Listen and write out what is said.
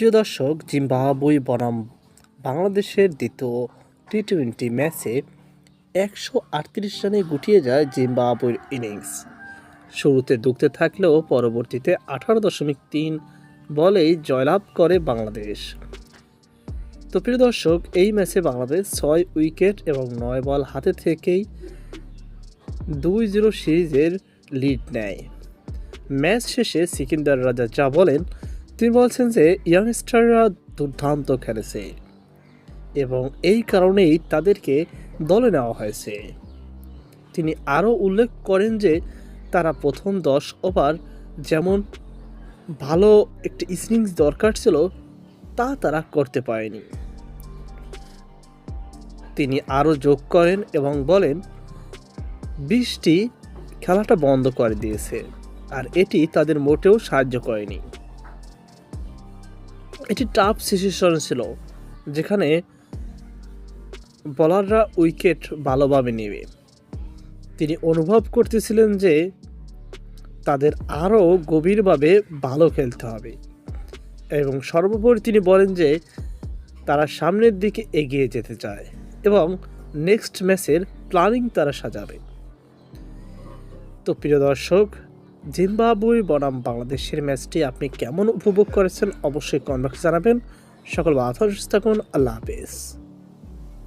প্রিয় দর্শক, জিম্বাবুই বনাম বাংলাদেশের দ্বিতীয় টি টোয়েন্টি ম্যাচে একশো আটত্রিশ রানে গুটিয়ে যায় জিম্বাবুইর ইনিংস। শুরুতে দুঃখতে থাকলেও পরবর্তীতে আঠারো দশমিক তিন বলেই জয়লাভ করে বাংলাদেশ। তো প্রিয় দর্শক, এই ম্যাচে বাংলাদেশ ছয় উইকেট এবং নয় বল হাতে থেকেই দুই জিরো সিরিজের লিড নেয়। ম্যাচ শেষে সিকিন্দার রাজা যা বলেন তিনি বলছেন যে ইয়াংস্টাররা দুর্দান্ত খেলেছে এবং এই কারণেই তাদেরকে দলে নেওয়া হয়েছে। তিনি আরও উল্লেখ করেন যে তারা প্রথম দশ ওভার যেমন ভালো একটি ইনিংস দরকার ছিল, তা তারা করতে পারেনি। তিনি আরও যোগ করেন এবং বলেন বৃষ্টি খেলাটা বন্ধ করে দিয়েছে, আর এটি তাদের মোটেও সাহায্য করেনি। এটি টাফ সিচুয়েশন ছিল, যেখানে বলাররা উইকেট ভালোভাবে নেবে। তিনি অনুভব করতেছিলেন যে তাদের আরও গভীরভাবে ভালো খেলতে হবে এবং সর্বোপরি তিনি বলেন যে তারা সামনের দিকে এগিয়ে যেতে চায় এবং নেক্সট ম্যাচের প্ল্যানিং তারা সাজাবে। তো প্রিয় দর্শক জিম্বাবুই বনাম বাংলাদেশের ম্যাচটি আপনি কেমন উপভোগ করেছেন অবশ্যই কমেন্ট জানাবেন। সকল বাধা থাকুন, আল্লাহ হাফেজ।